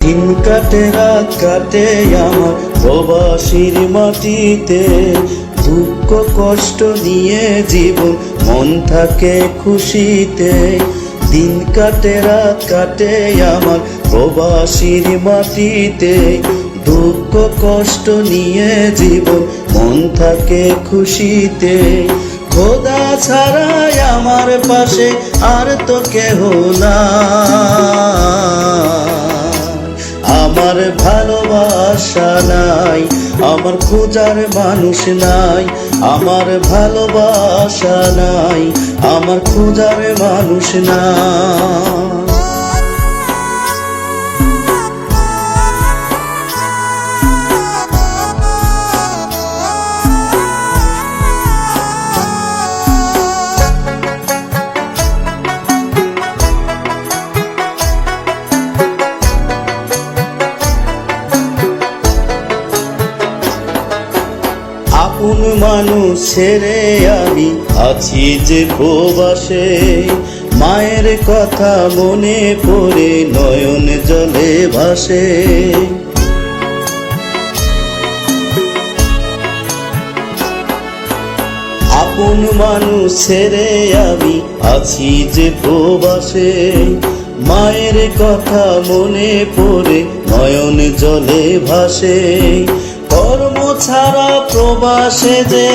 দিন কাটে, রাত কাটে আমার প্রবাসীর মাটিতে। দুঃখ, কষ্ট নিয়ে জীবন, মন থাকে খুশিতে। দিন কাটে, রাত কাটে আমার প্রবাসীর মাটিতে। দুঃখ, কষ্ট নিয়ে জীবন, মন থাকে খুশিতে। খোদা ছাড়াই আমার পাশে আর তো কেহ না আমার ভালোবাসা নাই আমার খোঁজার মানুষ নাই আমার ভালোবাসা নাই আমার খোঁজার মানুষ নাই আপন মানুষ ছেড়ে আমি আছি যে প্রবাসে। মায়ের কথা মনে পড়ে নয়ন জলে ভাসে। আপন মানুষ ছেড়ে আমি আছি যে প্রবাসে। মায়ের কথা মনে পড়ে নয়ন জলে ভাসে। কর্ম ছাড়া প্রবাসে যে